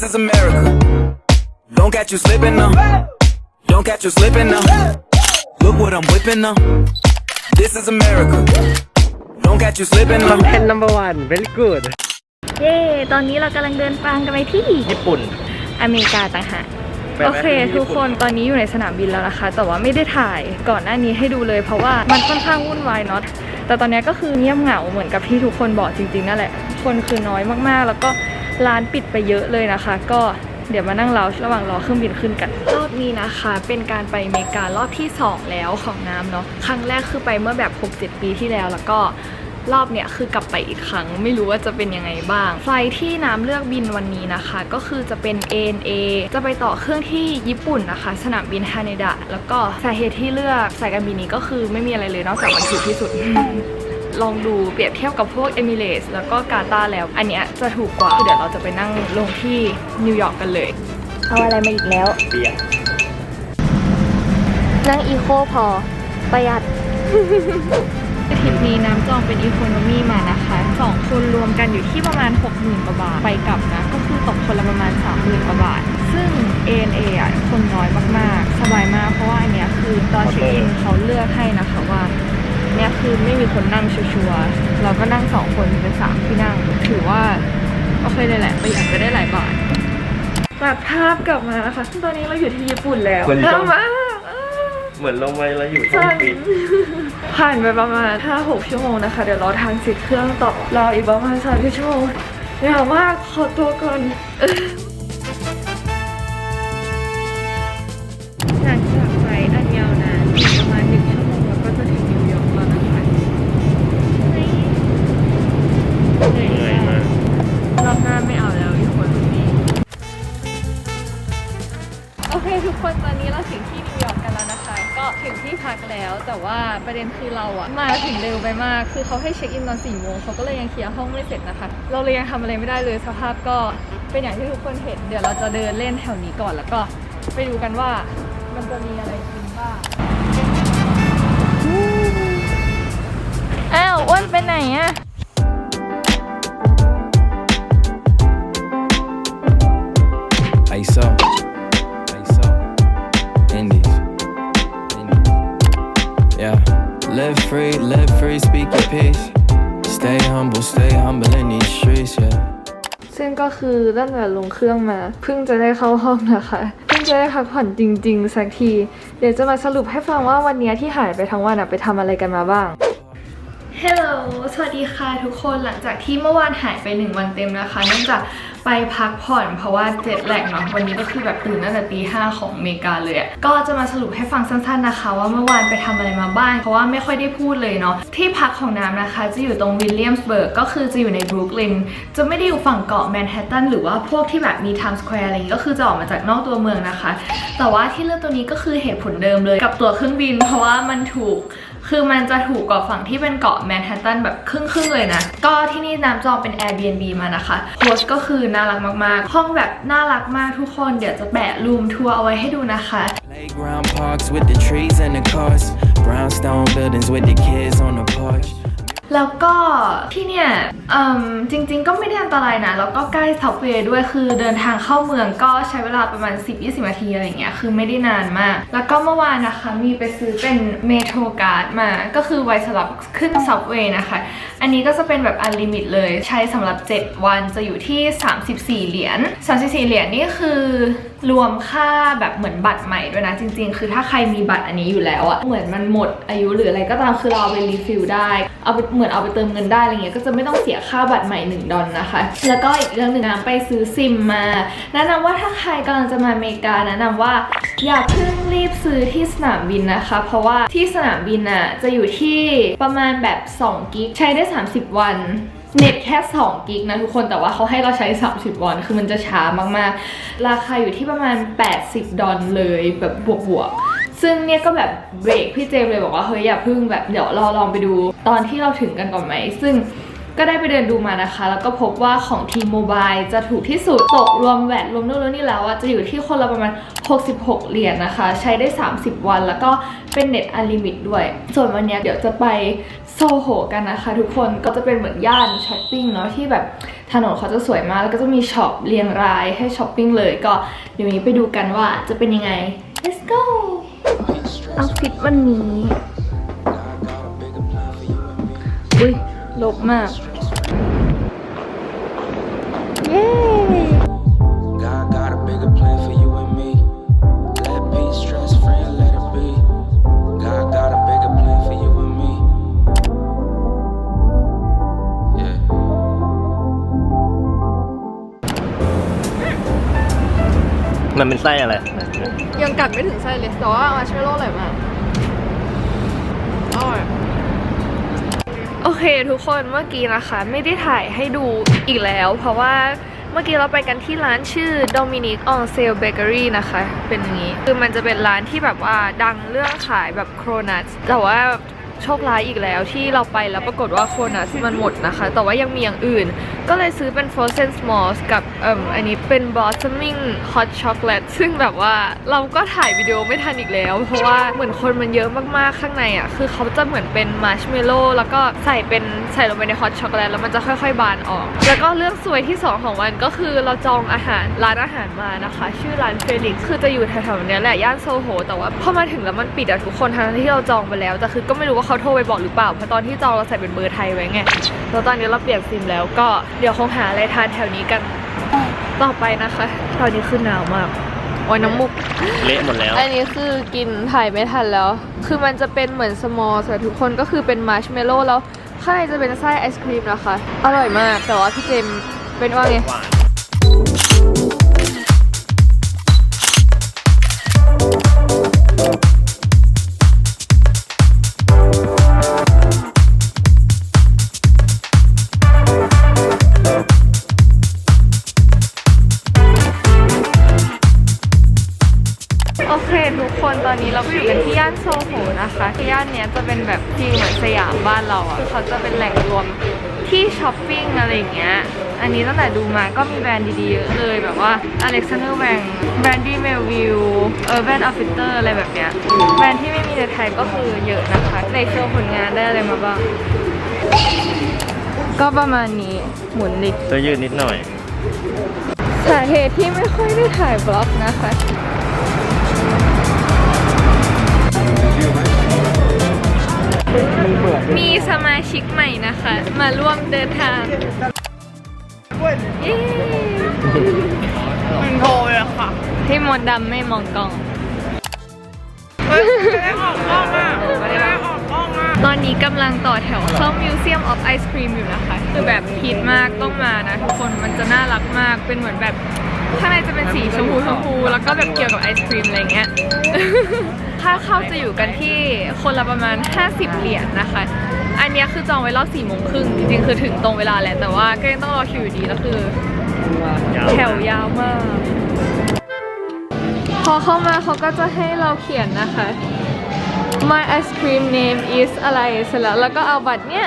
This is America. Don't catch you slipping now. Don't catch you slipping now. Look what I'm whipping now. This is America. Don't catch you slipping คอน now. เทนต์ number one very good เย้ ตอนนี้เรากำลังเดินทางกันไปที่ญี่ปุ่น อเมริกาต่างหาก ไปไหมโอเค ที่ญี่ปุ่นทุกคนตอนนี้อยู่ในสนามบินแล้วนะคะ แต่ว่าไม่ได้ถ่ายก่อนหน้านี้ให้ดูเลย เพราะว่ามันค่อนข้างวุ่นวายเนาะแต่ตอนนี้ก็คือเงียบเหงาเหมือนกับที่ทุกคนบอกจริงๆนั่นแหละ คนคือน้อยมากๆ แล้วก็ ร้านปิดไปเยอะเลยนะคะ ก็เดี๋ยวมานั่งเราระหว่างรอเครื่องบินขึ้นกัน รอบนี้นะคะ เป็นการไปเมการอบที่ 2 แล้วของน้ำเนาะครั้งแรกคือไปเมื่อแบบ 6-7 ปีที่แล้วแล้วก็รอบเนี้ยคือกลับไปอีกครั้งไม่รู้ว่าจะเป็นยังไงบ้าง ไฟที่น้ำเลือกบินวันนี้นะคะ ก็คือจะเป็น ANA จะไปต่อเครื่องที่ญี่ปุ่นนะคะ สนามบินฮาเนดะแล้วก็สาเหตุที่เลือกสายการบินนี้ก็คือไม่มีอะไรเลยนอกจากมันถูกที่สุด ลองดูเปรียบเทียบกับพวกเอมิเรสแล้วก็กาตาร์แล้ว อันเนี้ยจะถูกกว่า เดี๋ยวเราจะไปนั่งลงที่นิวยอร์กกันเลย เอาอะไรมาอีกแล้ว เบียร์นั่งอีโคพอ ประหยัด ทริปนี้น้ำจองเป็นอีโคโนมีมานะคะสองคนรวมกันอยู่ที่ประมาณ 60,000กว่าบาท ไปกลับนะ ก็คือตกคนละประมาณ 30,000กว่าบาท ซึ่ง ANA อะคนน้อยมากๆ สบายมาก เพราะว่าอันเนี้ยคือตอนเช็คอินเขาเลือกให้นะคะว่า เนี่ยคือไม่มีคนนั่งชัวร์ๆเราก็นั่งสองคนเป็นสามที่นั่ง ถือว่าโอเคเลยแหละประหยัดไปได้หลายบาทตัดภาพกลับมานะคะตอนนี้เราอยู่ที่ญี่ปุ่นแล้วเหมือนน่าลงมากอ้าวเหมือนลงมาแล้วอยู่ท้องสั่นปิดผ่านไปประมาณ 5-6 ชั่วโมงนะคะ เดี๋ยวรอทางสิทธิ์เครื่องต่อรออีกประมาณ3ชั่วโมงยาวมากขอตัวก่อน ประเด็นคือเราอะมาถึงเร็วไปมาก คือเขาให้เช็คอินตอนสี่โมงเขาก็เลยยังเคลียร์ห้องไม่เสร็จนะคะ เราเลยยังทำอะไรไม่ได้เลยสภาพก็เป็นอย่างที่ทุกคนเห็น เดี๋ยวเราจะเดินเล่นแถวนี้ก่อนแล้วก็ไปดูกันว่ามันจะมีอะไรกินบ้าง อ้าวอ้วนไปไหนอะ free, live free, speak your peace. Stay humble, stay humble in these streets, yeah. ซึ่งก็คือตั้งแต่ลงเครื่องมา เพิ่งจะได้เข้าห้องนะคะ เพิ่งจะได้พักผ่อนจริง ๆ สักที เดี๋ยวจะมาสรุปให้ฟังว่าวันนี้ที่หายไปทั้งวันอะไปทำอะไรกันมาบ้าง ฮัลโหล สวัสดีค่ะทุกคน หลังจากที่เมื่อวานหายไป1วันเต็มนะคะ เนื่องจาก ไปพักผ่อนเพราะว่าเจ็ตแหลกเนาะวันนี้ก็คือแบบตื่นตั้งแต่ตีห้าของอเมริกาเลยอะก็จะมาสรุปให้ฟังสั้นๆนะคะ ว่าเมื่อวานไปทำอะไรมาบ้างเพราะว่าไม่ค่อยได้พูดเลยเนาะที่พักของน้ำนะคะ จะอยู่ตรงวิลเลียมสเบิร์กก็คือจะอยู่ในบรุกลินจะไม่ได้อยู่ฝั่งเกาะแมนฮัตตันหรือว่าพวกที่แบบมีไทม์สแควร์อะไรอย่างงี้ก็คือจะออกมาจากนอกตัวเมืองนะคะ แต่ว่าที่เลือกตัวนี้ก็คือเหตุผลเดิมเลยกับตั๋วเครื่องบิน เพราะว่ามันถูก คือมันจะถูกกว่าฝั่งที่เป็นเกาะแมนฮัตตันแบบครึ่งๆเลยนะ ก็ที่นี่น้ำจองเป็น Airbnb มานะคะโฮสก็คือน่ารักมากๆ ห้องแบบน่ารักมากทุกคน เดี๋ยวจะแปะรูมทัวร์เอาไว้ให้ดูนะคะ Playground parks with the trees and the cars. Brownstone buildings with the kids on the porch. แล้วก็ที่เนี่ยจริง ๆ ก็ไม่ได้อันตรายนะ แล้วก็ใกล้ซับเวย์ด้วยคือเดินทางเข้าเมืองก็ใช้เวลาประมาณ 10-20 นาทีอะไรอย่างเงี้ยคือไม่ได้นานมาก แล้วก็เมื่อวานนะคะมีไปซื้อเป็นเมโทรการ์ดมาก็คือไว้สำหรับขึ้นซับเวย์นะคะ อันนี้ก็จะเป็นแบบอันลิมิตเลยใช้สำหรับ 7 วันจะอยู่ที่ 34 เหรียญ34 เหรียญนี่คือรวมค่าแบบเหมือนบัตรใหม่ด้วยนะ จริง ๆ คือถ้าใครมีบัตรอันนี้อยู่แล้วอะเหมือนมันหมดอายุหรืออะไรก็ตามคือเราเอาไปรีฟิลได้เอาไปเหมือนเอาไปเติมเงินได้อะไรเงี้ยก็จะไม่ต้องเสียค่าบัตรใหม่ 1 ดอลนะคะ แล้วก็อีกเรื่องหนึ่งนะไปซื้อซิมมาแนะนำว่าถ้าใครกำลังจะมาอเมริกาแนะนำว่าอย่าเพิ่งรีบซื้อที่สนามบินนะคะ เพราะว่าที่สนามบินอะจะอยู่ที่ประมาณแบบ2กิกใช้ได้ 30 วันเน็ตแค่ 2 กิกนะทุกคนแต่ว่าเขาให้เราใช้ 30วันคือมันจะช้ามาก ๆ ราคาอยู่ที่ประมาณ 80 ดอลเลยแบบบวก ๆ ซึ่งเนี่ยก็แบบเบรกพี่เจมเลยบอกว่าเฮ้ยอย่าพึ่งแบบเดี๋ยวราลองไปดู ตอนที่เราถึงกันก่อนไหม ซึ่งก็ได้ไปเดินดูมานะคะ แล้วก็พบว่าของ T-Mobile จะถูกที่สุด ตกรวมแวดรวมนู่นแล้วนี่แล้วอะจะอยู่ที่คนละประมาณ 66 เหรียญนะคะ ใช้ได้ 30 วัน แล้วก็เป็นเน็ตอันลิมิตด้วย ส่วนวันนี้เดี๋ยวจะไปโซโหกันนะคะทุกคนก็จะเป็นเหมือนย่านช้อปปิ้งเนาะที่แบบถนนเขาจะสวยมาก แล้วก็จะมีช็อปเรียงรายให้ช้อปปิ้งเลยก็เดี๋ยวนี้ไปดูกันว่าจะเป็นยังไง let's go เอาฟิตวันนี้อุ้ยลบมาก เย้ มันเป็นไส้อะไร ยังกัดไม่ถึงไส้เลย แต่ว่ามาเชโร่อร่อยมากอร่อยโอเคทุกคนเมื่อกี้นะคะไม่ได้ถ่ายให้ดูอีกแล้ว เพราะว่าเมื่อกี้เราไปกันที่ร้านชื่อ Dominic on Sale Bakery นะคะ เป็นอย่างนี้ คือมันจะเป็นร้านที่แบบว่าดังเรื่องขายแบบโครนัทแต่ว่าโชคร้ายอีกแล้วที่เราไปแล้วปรากฏว่าโครนัทมันหมดนะคะ แต่ว่ายังมีอย่างอื่น ก็เลยซื้อเป็น Frozen S'mores กับเอ่มอันนี้เป็น Blossoming Hot Chocolate ซึ่งแบบว่าเราก็ถ่ายวิดีโอไม่ทันอีกแล้ว เพราะว่าเหมือนคนมันเยอะมากๆข้างในอะ คือเขาจะเหมือนเป็นมาร์ชเมลโล่แล้วก็ใส่เป็นใส่ลงไปในฮอตช็อกโกแลตแล้วมันจะค่อยๆ บานออก แล้วก็เรื่องสวยที่ 2 ของวันก็คือเราจองอาหารร้านอาหารมานะคะ ชื่อร้านเฟลิกคือจะอยู่แถวๆเนี้ยแหละย่านโซโห แต่ว่าพอมาถึงแล้วมันปิดอะทุกคนทั้งที่เราจองไปแล้วแต่คือก็ไม่รู้ว่าเขาโทรไปบอกหรือเปล่าเพราะตอนที่จองเราใส่เป็นเบอร์ไทยไว้ไง แล้วตอนนี้เราเปลี่ยนซิมแล้วก็เดี๋ยวคงหาอะไรทานแถวนี้กัน ต่อไปนะคะตอนนี้คือหนาวมากโอ้ยน้ำมุก เละหมดแล้ว อันนี้คือกินถ่ายไม่ทันแล้ว คือมันจะเป็นเหมือนสมอลแต่ทุกคนก็คือเป็นมาร์ชเมลโล่แล้วข้างในจะเป็นไส้ไอศครีมนะคะ อร่อยมากแต่ว่าพี่เจมส์เป็นว่าไง สยามบ้านเราอะคือเขาจะเป็นแหล่งรวมที่ช้อปปิ้งอะไรอย่างเงี้ย อันนี้ตั้งแต่ดูมาก็มีแบรนด์ดีๆเยอะเลยแบบว่า Alexander Wang Brandy Melville Urban Outfitter อะไรแบบเนี้ย แบรนด์ที่ไม่มีในไทยก็คือเยอะนะคะในโชว์ผลงานได้อะไรมาบ้าง ก็ประมาณนี้หมุนดิตัวยืดนิดหน่อย สาเหตุที่ไม่ค่อยได้ถ่ายบล็อกนะคะ มีสมาชิกใหม่นะคะ มาร่วมเดินทางเย้มันโทรเลยค่ะที่มนต์ดำไม่มองกล้องไม่ได้ออกกล้องอะไม่ได้ออกกล้องอะตอนนี้กำลังต่อแถวเข้า Museum of Ice Cream อยู่นะคะ คือแบบฮิตมากต้องมานะทุกคนมันจะน่ารักมากเป็นเหมือนแบบข้างในจะเป็นสีชมพูชมพู แล้วก็แบบเกี่ยวกับไอศครีมอะไรเงี้ย ค่าเข้าจะอยู่กันที่คนละประมาณ 50 เหรียญนะคะ อันเนี้ยคือจองไว้รอบ4โมงครึ่งจริงๆคือถึงตรงเวลาแหละ แต่ว่าก็ยังต้องรอคิวอยู่ดีแล้วคือยาวแถวยาวมาก พอเข้ามาเขาก็จะให้เราเขียนนะคะ My ice cream name is อะไรเสร็จแล้วแล้วก็เอาบัตรเนี้ย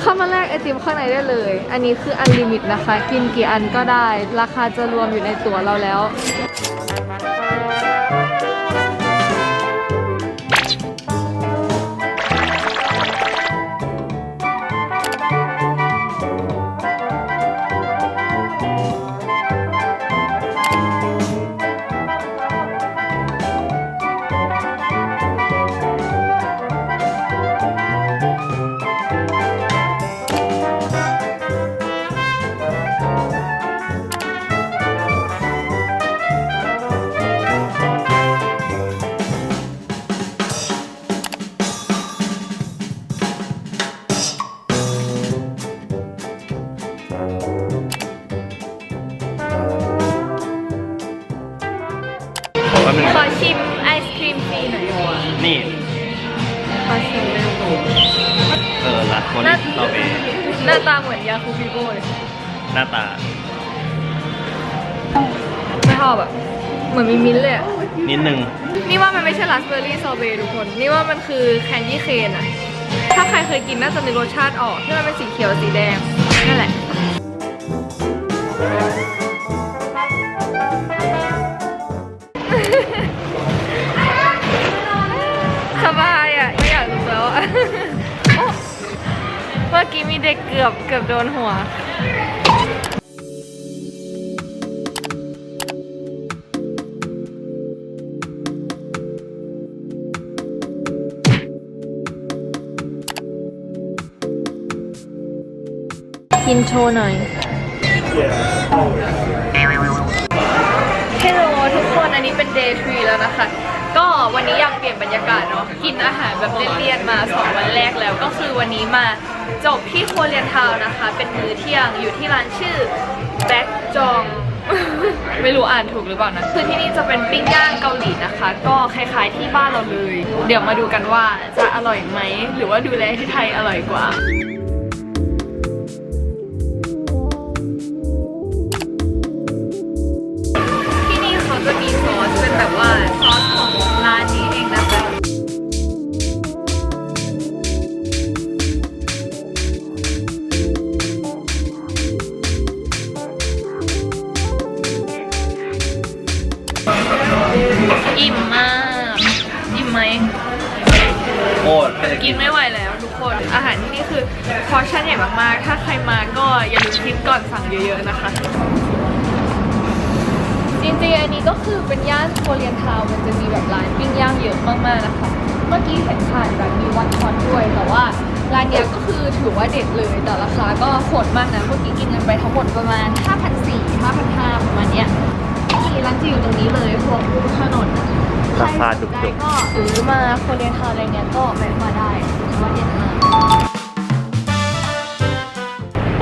เข้ามาแลกไอติมข้างในได้เลย อันนี้คืออันลิมิตนะคะ กินกี่อันก็ได้ ราคาจะรวมอยู่ในตั๋วเราแล้ว เหมือนมีมิ้นท์เลยอะนิดนึงนี่ว่ามันไม่ใช่ราสเบอร์รี่ซอเบทุกคน นี่ว่ามันคือแคนดี้เคนอะถ้าใครเคยกินน่าจะนึกรสชาติออกที่มันเป็นสีเขียวสีแดงนั่นแหละ สบายอะไม่อยากลุกแล้วอะโอ๊ะเมื่อกี้มีเด็กเกือบเกือบโดนหัว กินโชว์หน่อยเฮลโลทุกคนอันนี้เป็น day 3 แล้วนะคะ ก็วันนี้อยากเปลี่ยนบรรยากาศเนาะกินอาหารแบบเลี่ยนๆมา 2 วันแรกแล้ว ก็คือวันนี้มาจบที่โคเรียนทาวน์นะคะ เป็นมื้อเที่ยงอยู่ที่ร้านชื่อแบ็กจอง ไม่รู้อ่านถูกหรือเปล่านะ คือที่นี่จะเป็นปิ้งย่างเกาหลีนะคะ ก็คล้ายๆที่บ้านเราเลย เดี๋ยวมาดูกันว่าจะอร่อยไหม หรือว่าดูแลที่ไทยอร่อยกว่า แบบว่าซอสของร้านนี้เองนะคะอิ่มมาก อิ่มไหม โคตรไม่ได้กินไม่ไหวแล้วทุกคน อาหารที่นี่คือพอร์ชั่นใหญ่มากๆ ถ้าใครมาก็อย่าลืมคิดก่อนสั่งเยอะๆนะคะ ริงๆอันนี้ก็คือเป็นย่านโคเรียนทาวน์มันจะมีแบบร้านปิ้งย่างเยอะมากๆนะคะ เมื่อกี้เห็นผ่านแบบมีวันคอนด้วย แต่ว่าร้านเนี้ยก็คือถือว่าเด็ดเลย แต่ราคาก็โหดมากนะ เมื่อกี้กินกันไปทั้งหมดประมาณ 5,400 5,500ประมาณเนี้ยนี่ร้านจะอยู่ตรงนี้เลยพวกถนนราคาจุใครกสนใจก็หรือมาโคเรียนทาวน์อะไรเงี้ยก็แวะมาได้ถือว่าเด็ดมาก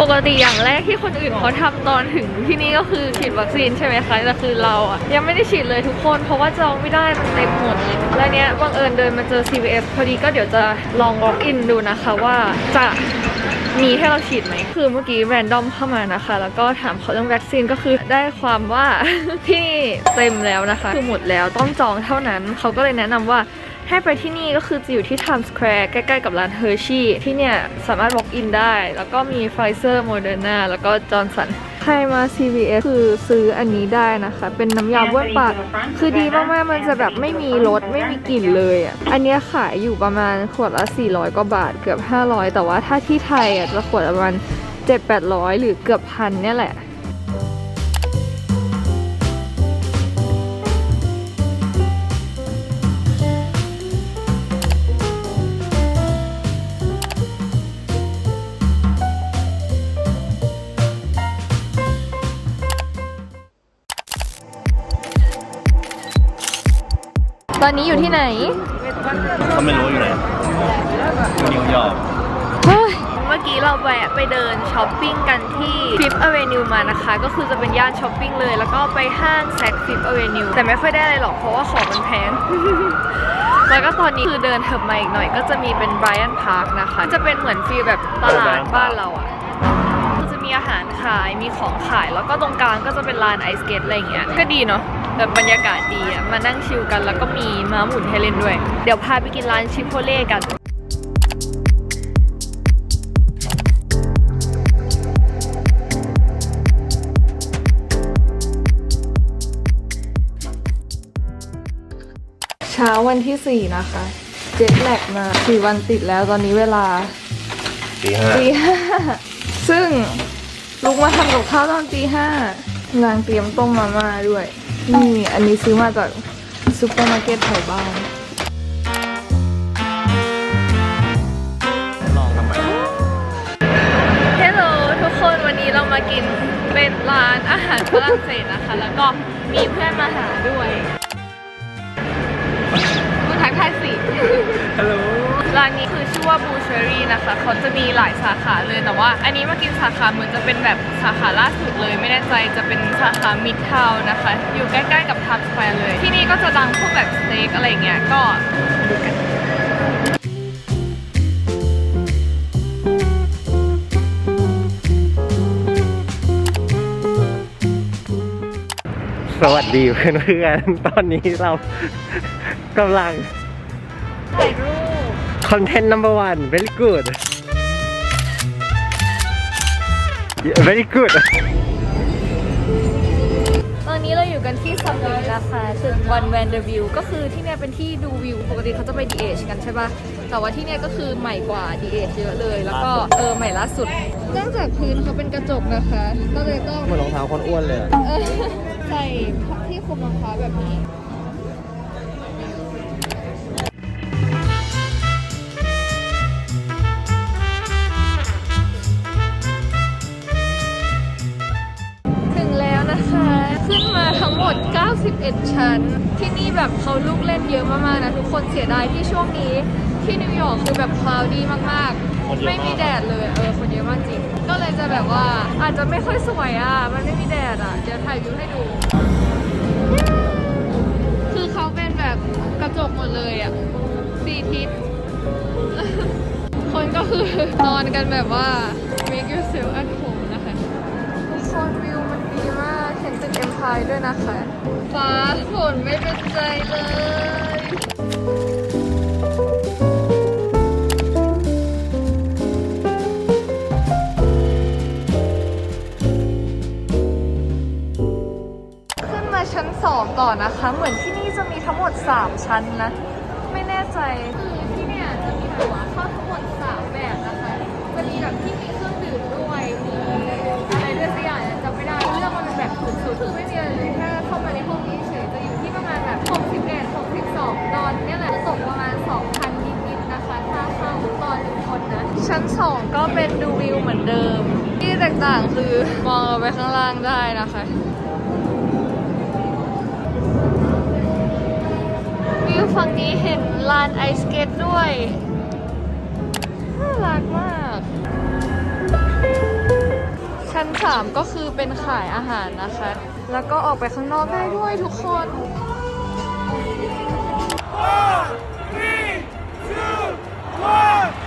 ปกติอย่างแรกที่คนอื่นเขาทำตอนถึงที่นี่ก็คือฉีดวัคซีนใช่ไหมคะแต่คือเราอะยังไม่ได้ฉีดเลยทุกคน เพราะว่าจองไม่ได้มันเต็มหมดแล้วเนี้ยบังเอิญเดินมาเจอ CVS พอดีก็เดี๋ยวจะลอง walk in ดูนะคะว่าจะมีให้เราฉีดไหม คือเมื่อกี้แรนดอมเข้ามานะคะ แล้วก็ถามเขาเรื่องวัคซีนก็คือได้ความว่า ที่นี่เต็มแล้วนะคะ คือหมดแล้วต้องจองเท่านั้น เขาก็เลยแนะนำว่า ให้ไปที่นี่ก็คือจะอยู่ที่ Times Square ใกล้ๆกับร้าน Hershey ที่เนี่ยสามารถ walk in ได้ แล้วก็มี Pfizer Moderna แล้วก็ Johnson ใครมา CVS คือซื้ออันนี้ได้นะคะ เป็นน้ำยาบ้วนปาก คือดีมากๆ มันจะแบบไม่มีรสไม่มีกลิ่นเลยอะ อันเนี้ยขายอยู่ประมาณขวดละ 400 กว่าบาทเกือบ 500 แต่ว่าถ้าที่ไทยอะจะขวดละประมาณ7-800 หรือเกือบพันเนี่ยแหละ ตอนนี้อยู่ที่ไหนๆก็ไม่รู้อยู่ไหนอยู่นิวยอร์กเฮ้ย เมื่อกี้เราแวะไปเดินช้อปปิ้งกันที่ Fifth Avenue มานะคะ ก็คือจะเป็นย่านช้อปปิ้งเลย แล้วก็ไปห้างแซก Fifth Avenue แต่ไม่ค่อยได้อะไรหรอกเพราะว่าของมันแพง แล้วก็ตอนนี้คือเดินเถิบมาอีกหน่อย ก็จะมีเป็น Bryant Park นะคะ จะเป็นเหมือนฟีลแบบตลาดบ้านเราอะคือจะมีอาหารขายมีของขายแล้วก็ตรงกลางก็จะเป็นลานไอสเกตอะไรอย่างเงี้ยก็ดีเนาะ แบบบรรยากาศดีอะมานั่งชิลกันแล้วก็มีม้าหมุนให้เล่นด้วย เดี๋ยวพาไปกินร้านชิปโพเล่กันเช้าวันที่ 4 นะคะ เจ็ตแลกมา4วันติดแล้วตอนนี้เวลาปีห้าตีห้าซึ่งลุกมาทำกับข้าวตอนตีห้านางเตรียมต้มมาม่าด้วย นี่อันนี้ซื้อมาจากซูเปอร์มาร์เก็ตแถวบ้าน ลองทำไม ฮลโหลทุกคนวันนี้เรามากินเป็นร้านอาหารฝรั่งเศสนะคะ แล้วก็มีเพื่อนมาหาด้วยคุณทักทายสิ ฮัลโหล ร้านนี้คือชื่อว่าบูเชอรี่นะคะเขาจะมีหลายสาขาเลยแต่ว่า อันนี้มากินสาขาเหมือนจะเป็นแบบสาขาล่าสุดเลย ไม่แน่ใจจะเป็นสาขามิดทาวนะคะ อยู่ใกล้ๆกับทัมสแควร์เลย ที่นี่ก็จะดังพวกแบบสเต็กอะไรเงี้ยก็ดูกันสวัสดีเพื่อนๆตอนนี้เรากำลังถ่ายรูปข content number one very good Yeah, very good ตอนนี้เราอยู่กันที่สมิธนะคะตึกวันแวนเดอร์วิวก็คือที่เนี่ยเป็นที่ดูวิว ปกติเขาจะไปดีเอชกันใช่ปะแต่ว่าที่เนี่ยก็คือใหม่กว่าดีเอชเยอะเลย แล้วก็เออใหม่ล่าสุดเนื่องจากพื้นเขาเป็นกระจกนะคะ ก็เลยต้องเหมือนรองเท้าคนอ้วนเลยอะ เออใส่ที่คลุมรองเท้าแบบนี้ เล่นเยอะมากๆนะทุกคนเสียดายที่ช่วงนี้ที่นิวยอร์กคือแบบคลาวดี้มากคนเยอะมากๆไม่มีแดดเลยเออคนเยอะมากจริง ก็เลยจะแบบว่าอาจจะไม่ค่อยสวยอะ มันไม่มีแดดอะ เดี๋ยวถ่ายวิวให้ดู คือเขาเป็นแบบกระจกหมดเลยอะสี่ทิศ คนก็คือนอนกันแบบว่า เอ็มพายด้วยนะคะฟ้าฝนไม่เป็นใจเลยขึ้นมาชั้น2ต่อนะคะ เหมือนที่นี่จะมีทั้งหมด 3 ชั้นนะ ไม่แน่ใจที่เนี่ยจะมีแบบว่า คือไม่มีอะไรเลยแค่เข้ามาในห้องนี้เฉยจะอยู่ที่ประมาณแบบ61 62ตอนเนี่ยแหละตกประมาณ 2,000 นิดๆนะคะถ้าเข้าตอนหนึ่งคนนะ ชั้น 2 ก็เป็นดูวิวเหมือนเดิม ที่แตกต่างคือมองลงไปข้างล่างได้นะคะวิวฝั่งนี้เห็นลานไอสเกตด้วยน่ารักมาก ชั้น 3 ก็คือเป็นขายอาหารนะคะ แล้วก็ออกไปข้างนอกได้ด้วยทุกคน1 2 1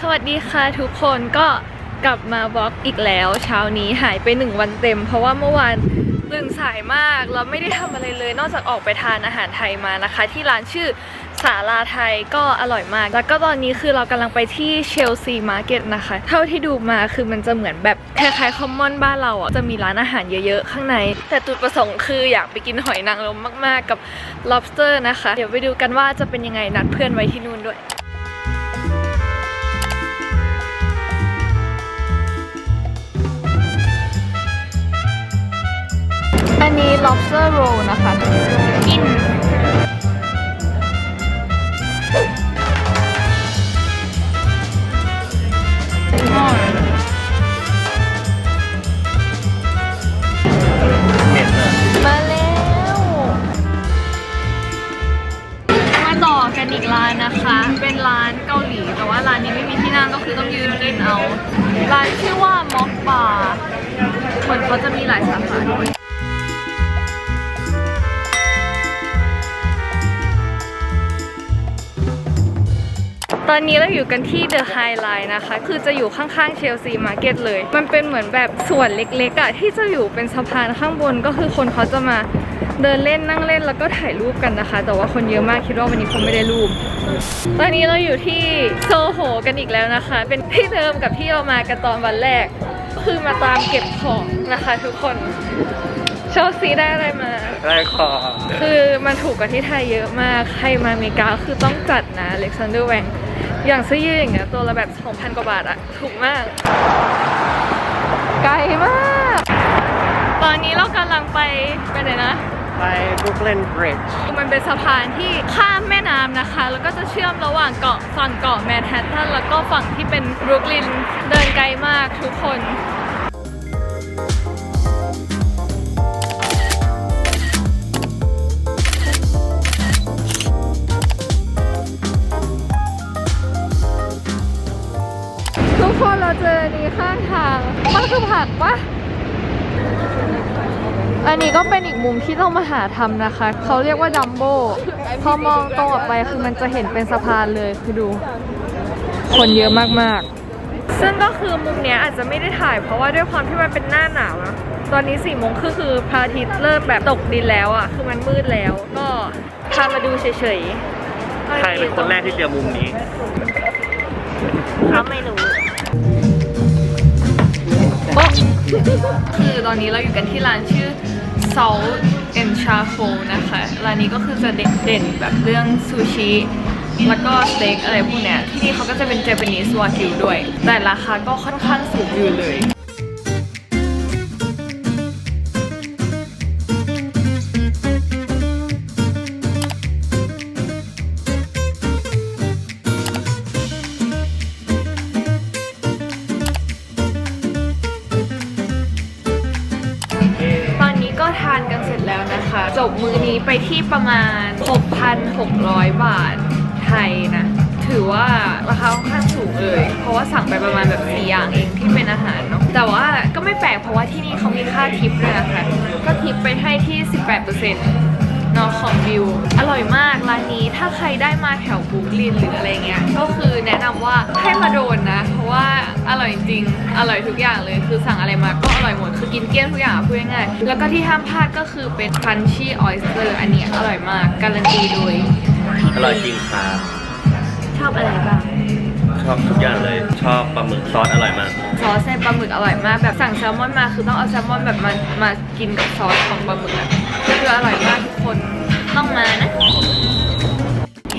สวัสดีค่ะทุกคนก็กลับมาบล็อกอีกแล้ว เช้านี้หายไปหนึ่งวันเต็ม เพราะว่าเมื่อวานตื่นสายมากแล้วไม่ได้ทำอะไรเลย นอกจากออกไปทานอาหารไทยมานะคะ ที่ร้านชื่อสาลาไทยก็อร่อยมาก แล้วก็ตอนนี้คือเรากำลังไปที่เชลซีมาร์เก็ตนะคะ เท่าที่ดูมาคือมันจะเหมือนแบบคล้ายๆคอมมอนบ้านเราอะจะมีร้านอาหารเยอะๆ ข้างใน แต่จุดประสงค์คืออยากไปกินหอยนางรมมากๆกับ lobster นะคะ เดี๋ยวไปดูกันว่าจะเป็นยังไงนัดเพื่อนไว้ที่นู่นด้วย อันนี้ lobster roll นะคะ กินเหม็นอะมาแล้ว มาต่อกันอีกร้านนะคะ เป็นร้านเกาหลี แต่ว่าร้านนี้ไม่มีที่นั่งก็คือต้องยืนกินเอา ร้านชื่อว่าม็อกบาร์คนเขาจะมีหลายสาขาด้วย ตอนนี้เราอยู่กันที่เดอะไฮไลท์นะคะ คือจะอยู่ข้างๆเชลซีมาร์เก็ตเลย มันเป็นเหมือนแบบส่วนเล็กๆอะที่จะอยู่เป็นสะพานข้างบนก็คือคนเขาจะมาเดินเล่นนั่งเล่นแล้วก็ถ่ายรูปกันนะคะ แต่ว่าคนเยอะมากคิดว่าวันนี้คงไม่ได้รูป ตอนนี้เราอยู่ที่โซโหกันอีกแล้วนะคะ เป็นที่เดิมกับที่เรามากันตอนวันแรก คือมาตามเก็บของนะคะทุกคนเชลซีได้อะไรมา ได้ขอคือมันถูกกว่าที่ไทยเยอะมาก ใครมาอเมริกาคือต้องจัดนะเล็กซานเดอร์แวง อย่างเสื้อยืดอย่างเงี้ยตัวละแบบ2,000กว่าบาทอะถูกมาก ไกลมาก ตอนนี้เรากำลังไปไปไหนนะ ไปบุกเลนบริดจ์มันเป็นสะพานที่ข้ามแม่น้ำนะคะ แล้วก็จะเชื่อมระหว่างเกาะฝั่งเกาะแมนฮัตตันแล้วก็ฝั่งที่เป็นบรุกลินเดินไกลมากทุกคน เราเจออันนี้ข้างทางมันคือผักปะอันนี้ก็เป็นอีกมุมที่ต้องมาหาทำนะคะ เขาเรียกว่าดัมโบพอมองตรงออกไปคือมันจะเห็นเป็นสะพานเลยคือดู คนเยอะมากๆ ซึ่งก็คือมุมเนี้ยอาจจะไม่ได้ถ่าย เพราะว่าด้วยความที่มันเป็นหน้าหนาวนะตอนนี้สี่โมงคือคือพระอาทิตย์เริ่มแบบตกดินแล้วอะ คือมันมืดแล้ว ก็พามาดูเฉยๆใครเป็นคนแรกที่เจอมุมนี้เขาไม่รู้ โอ๊ะคือตอนนี้เราอยู่กันที่ร้านชื่อ Salt and Charcoal นะคะ ร้านนี้ก็คือจะเด่นๆแบบเรื่องซูชิ แล้วก็สเต็กอะไรพวกเนี้ย ที่นี่เขาก็จะเป็นเจแปนิสวากิวด้วย แต่ราคาก็ค่อนข้างสูงอยู่เลย ที่ประมาณ 6,600 บาทไทยนะ ถือว่าราคาค่อนข้างสูงเลย เพราะว่าสั่งไปประมาณแบบ4อย่างเองที่เป็นอาหารเนาะแต่ว่าก็ไม่แปลกเพราะว่าที่นี่เขามีค่าทิปด้วยนะคะก็ทิปไปให้ที่ 18%เนาะของวิวอร่อยมากร้านนี้ถ้าใครได้มาแถวบรุกลินหรืออะไรเงี้ยก็คือแนะนำว่าให้มาโดนนะ เพราะว่าอร่อยจริงอร่อยทุกอย่างเลยคือสั่งอะไรมาก็อร่อยหมดคือกินเกลี้ยงทุกอย่างอะพูดง่ายๆแล้วก็ที่ห้ามพลาดก็คือเป็น crunchy oyster อันนี้อร่อยมากการันตีโดยอร่อยจริงครับชอบอะไรบ้างชอบทุกอย่างเลยชอบปลาหมึกซอสอร่อยมากซอสในปลาหมึกอร่อยมากแบบสั่งแซลมอนมาคือต้องเอาแซลมอนแบบมามากินกับซอสของปลาหมึกอะ คืออร่อยมากทุกคนต้องมานะ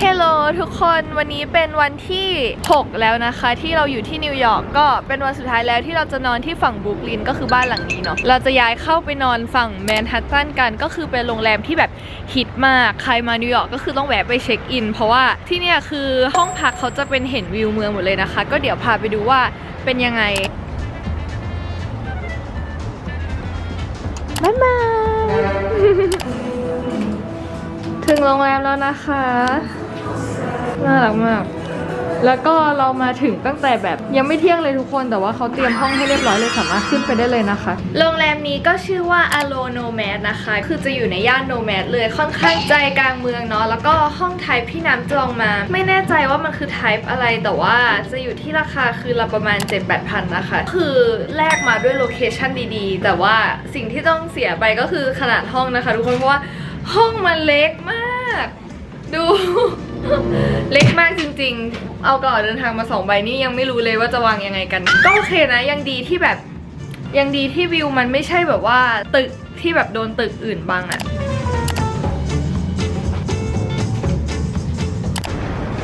เฮลโลทุกคนวันนี้เป็นวันที่ 6 แล้วนะคะ ที่เราอยู่ที่นิวยอร์กก็เป็นวันสุดท้ายแล้วที่เราจะนอนที่ฝั่งบรุกลินก็คือบ้านหลังนี้เนาะเราจะย้ายเข้าไปนอนฝั่งแมนฮัตตันกันก็คือเป็นโรงแรมที่แบบฮิตมากใครมานิวยอร์กก็คือต้องแวะไปเช็คอิน เพราะว่าที่เนี่ยคือห้องพักเขาจะเป็นเห็นวิวเมืองหมดเลยนะคะ ก็เดี๋ยวพาไปดูว่าเป็นยังไงบ๊ายบาย ถึงโรงแรมแล้วนะคะ น่ารักมาก แล้วก็เรามาถึงตั้งแต่แบบยังไม่เที่ยงเลยทุกคน แต่ว่าเขาเตรียมห้องให้เรียบร้อยเลยสามารถขึ้นไปได้เลยนะคะ โรงแรมนี้ก็ชื่อว่า Alo Nomad นะคะ คือจะอยู่ในย่าน Nomad เลยค่อนข้างใจกลางเมืองเนาะ แล้วก็ห้องไทป์พี่น้ำจองมา ไม่แน่ใจว่ามันคือไทป์อะไร แต่ว่าจะอยู่ที่ราคาคือละประมาณ 7-8พันนะคะ คือแลกมาด้วยโลเคชั่นดีๆ แต่ว่าสิ่งที่ต้องเสียไปก็คือขนาดห้องนะคะ ทุกคน เพราะว่าห้องมันเล็กมาก ดู เล็กมากจริงๆ เอากระเป๋าเดินทางมาสองใบนี่ยังไม่รู้เลยว่าจะวางยังไงกัน ก็โอเคนะยังดีที่แบบยังดีที่วิวมันไม่ใช่แบบว่าตึกที่แบบโดนตึกอื่นบังอะ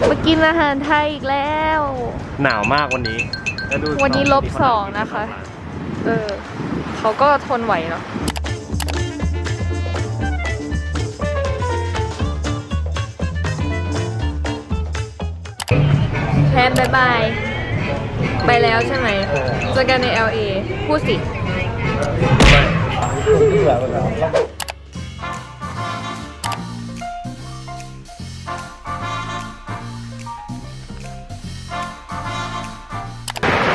มากินอาหารไทยอีกแล้ว หนาวมากวันนี้แล้วดูวันนี้ลบสองนะคะ เออเขาก็ทนไหวเนาะ นบายบาย ไปแล้วใช่ไหมเจอกันใน LA พูดสิ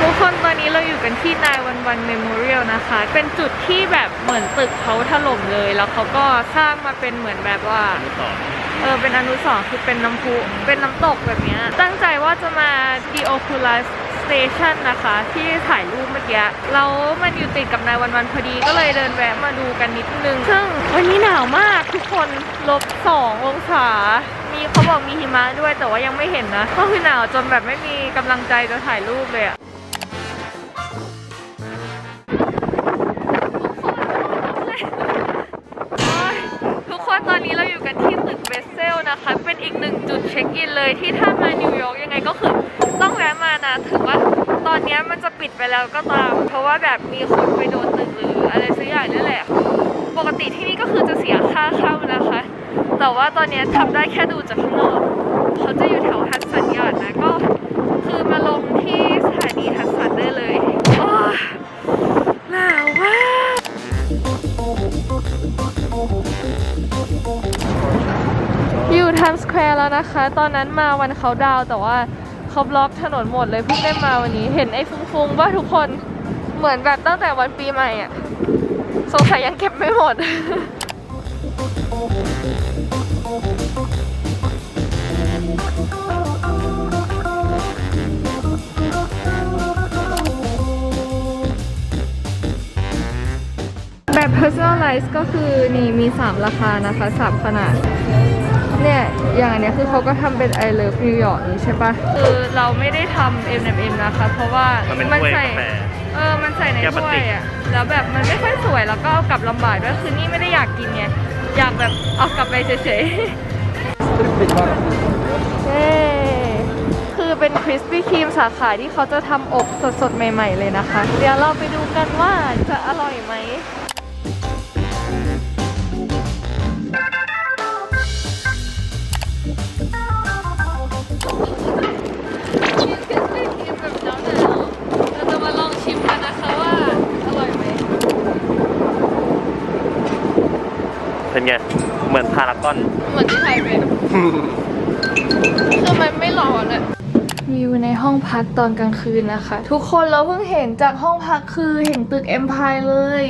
ทุกคนตอนนี้เราอยู่กันที่นายวันวันเมมโมเรียลนะคะ เป็นจุดที่แบบเหมือนตึกเขาถล่มเลย แล้วเขาก็สร้างมาเป็นเหมือนแบบว่า ต่อ เออเป็นอนุสรณ์คือเป็นน้ำพุเป็นน้ำตกแบบนี้ ตั้งใจว่าจะมา d o c u l a Station นะคะที่ถ่ายรูปเมื่อกี้แล้วมันอยู่ติดกับนายวันวันพอดีก็เลยเดินแวะมาดูกันนิดนึง ซึ่งวันนี้หนาวมากทุกคนลบสององศา มีเขาบอกมีหิมะด้วยแต่ว่ายังไม่เห็นนะ ก็คือหนาวจนแบบไม่มีกำลังใจจะถ่ายรูปเลยอะ เป็นอีกหนึ่งจุดเช็คอินเลยที่ถ้ามานิวยอร์กยังไงก็คือต้องแวะมานะถือว่าตอนนี้มันจะปิดไปแล้วก็ตาม เพราะว่าแบบมีคนไปโดนตึกหรืออะไรสักอย่างนี่แหละ ปกติที่นี่ก็คือจะเสียค่าเข้านะคะ แต่ว่าตอนนี้ทำได้แค่ดูจากข้างนอกเขาจะอยู่แถวฮัตสันยอดนะก็คือมาลง ควร์แล้วนะคะ ตอนนั้นมาวันเขาดาวแต่ว่าเขาบล็อกถนนหมดเลยเพิ่งได้มาวันนี้เห็นไอ้ฟุ้งๆว่าทุกคนเหมือนแบบตั้งแต่วันปีใหม่อะสงสัยยังเก็บไม่หมดแบบ personalize ก็คือนี่มี 3 ราคานะคะ 3 ขนาด เนี่ย อย่างอันเนี้ยคือเขาก็ทำเป็น I love New York นี้ใช่ปะคือเราไม่ได้ทำ M&M นะคะ เพราะว่ามันเป็นมัถ้วยใส่ กาแฟ เออ มันใส่ในแก้วพลาสถ้วติยก อะ แล้วแบบมันไม่ค่อยสวย แล้วก็เอากลับลำบากด้วยคือนี่ไม่ได้อยากกินไงอยากแบบเอากลับไปเฉยๆเย้คือเป็นคริสปี้ครีมสาขาที่เขาจะทำอบสดๆ ใหม่ ๆ เลยนะคะ เดี๋ยวเราไปดูกันว่าจะอร่อยไหม เป็นไง เหมือนพารากอน เหมือนที่ไทยเป็นคือมันไม่ร้อนอะวิวในห้องพักตอนกลางคืนนะคะ ทุกคนเราเพิ่งเห็นจากห้องพักคือเห็นตึกเอ็มพายเลย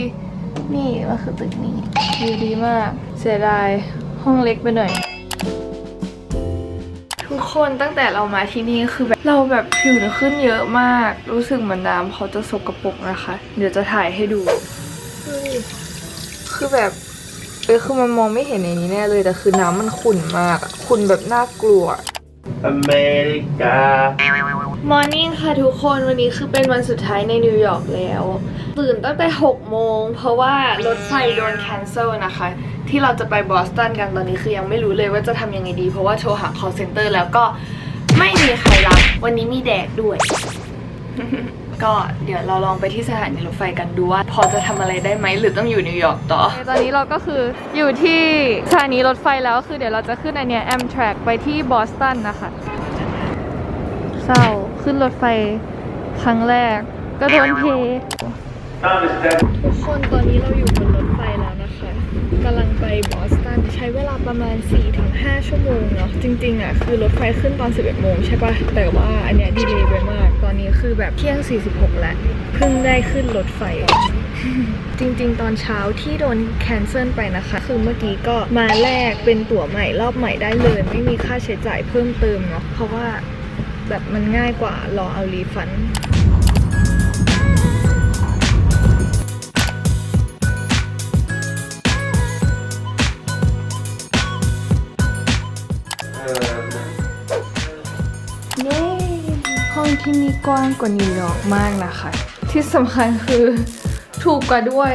นี่มันคือตึกนี้วิวดีมาก เสียดายห้องเล็กไปหน่อย ทุกคนตั้งแต่เรามาที่นี่คือแบบเราแบบผิวขึ้นเยอะมาก รู้สึกเหมือนน้ำเขาจะสกปรกนะคะ เดี๋ยวจะถ่ายให้ดู คือแบบ เออคือมันมองไม่เห็นในนี้แน่เลยแต่คือน้ำมันขุ่นมากอะขุ่นแบบน่ากลัว อเมริกามอร์นิ่งค่ะทุกคนวันนี้คือเป็นวันสุดท้ายในนิวยอร์กแล้วตื่นตั้งแต่ 6 โมง เพราะว่ารถไฟโดน cancel นะคะ ที่เราจะไปบอสตันกันตอนนี้คือยังไม่รู้เลยว่าจะทำยังไงดี เพราะว่าโทรหา call center แล้วก็ไม่มีใครรับ วันนี้มีแดดด้วย ก็เดี๋ยวเราลองไปที่สถานีรถไฟกันดูว่า พอจะทำอะไรได้ไหมหรือต้องอยู่นิวยอร์กต่อ ตอนนี้เราก็คืออยู่ที่สถานีรถไฟแล้วคือเดี๋ยวเราจะขึ้นอันเนี้ย Amtrak ไปที่บอสตันนะคะเศร้าขึ้นรถไฟครั้งแรก ก็โดนเท ทุกคนตอนนี้เราอยู่บนรถไฟแล้ว นะคะกำลังไปบอสตันใช้เวลาประมาณ 4-5 ชั่วโมงเนาะจริงๆอะคือรถไฟขึ้นตอน 11 โมงใช่ปะแต่ว่าอันเนี้ยดีเลย์ไปมาก ตอนนี้คือแบบเที่ยง 46 แล้ว เพิ่งได้ขึ้นรถไฟ จริงๆ ตอนเช้าที่โดนแคนเซิลไปนะคะ คือเมื่อกี้ก็มาแลกเป็นตั๋วใหม่รอบใหม่ได้เลย ไม่มีค่าใช้จ่ายเพิ่มเติมเนาะเพราะว่าแบบมันง่ายกว่ารอเอารีฟัน ที่นี่กว้างกว่านิวยอร์กมากนะคะ ที่สำคัญคือถูกกว่าด้วย